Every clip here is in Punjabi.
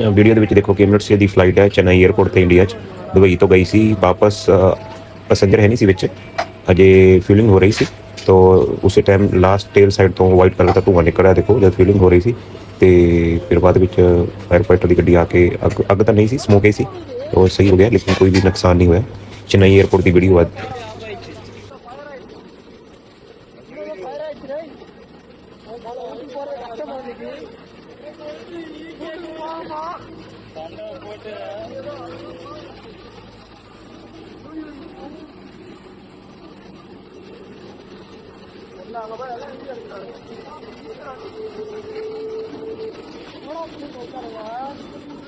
ਵੀਡੀਓ ਦੇ ਵਿੱਚ ਦੇਖੋ ਕਿ ਐਮਿਰੇਟਸ ਦੀ ਫਲਾਈਟ ਹੈ ਚੇਨਈ 에ਅਰਪੋਰਟ ਤੇ ਇੰਡੀਆ 'ਚ। ਦੁਬਈ ਤੋਂ ਗਈ ਸੀ, ਵਾਪਸ ਪੈਸੇਂਜਰ ਹੈ ਨਹੀਂ ਸੀ ਵਿੱਚ। ਅਜੇ ਫਿਲਿੰਗ ਹੋ ਰਹੀ ਸੀ। ਤੋ ਉਸੇ ਟਾਈਮ ਲਾਸਟ ਟੇਲ ਸਾਈਡ ਤੋਂ ਵਾਈਟ ਕਲਰ ਦਾ ਧੂੰਆਂ ਨਿਕਲ ਰਿਹਾ, ਦੇਖੋ, ਜਦ ਫਿਲਿੰਗ ਹੋ ਰਹੀ ਸੀ। ਤੇ ਫਿਰ ਬਾਅਦ ਵਿੱਚ ਫਾਇਰ ਫਾਈਟਰ ਦੀ ਗੱਡੀ ਆ ਕੇ ਅੱਗ ਅੱਗ ਤਾਂ ਨਹੀਂ ਸੀ ਸਮੋਕ ਹੀ ਸੀ। ਉਹ ਸਹੀ ਹੋ ਗਿਆ, ਲੇਕਿਨ ਕੋਈ ਵੀ ਨੁਕਸਾਨ ਨਹੀਂ ਹੋਇਆ। ਚੇਨਈ 에ਅਰਪੋਰਟ ਦੀ ਵੀਡੀਓ ਆ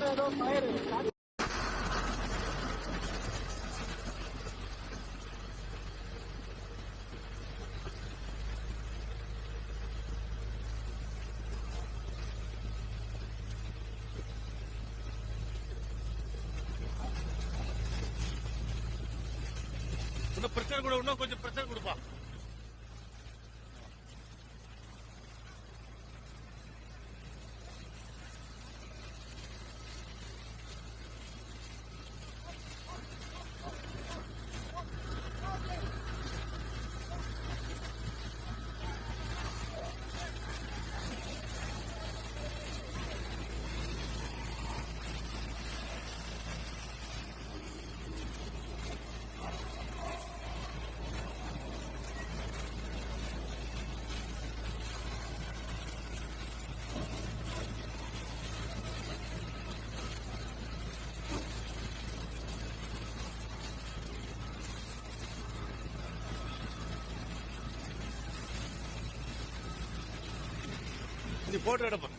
ஏதோ பயிர் இன்னும் பிரச்சனை கூட இன்னும் கொஞ்சம் பிரச்சனை கொடுப்பா. நீ போட்டோ எடுப்பேன்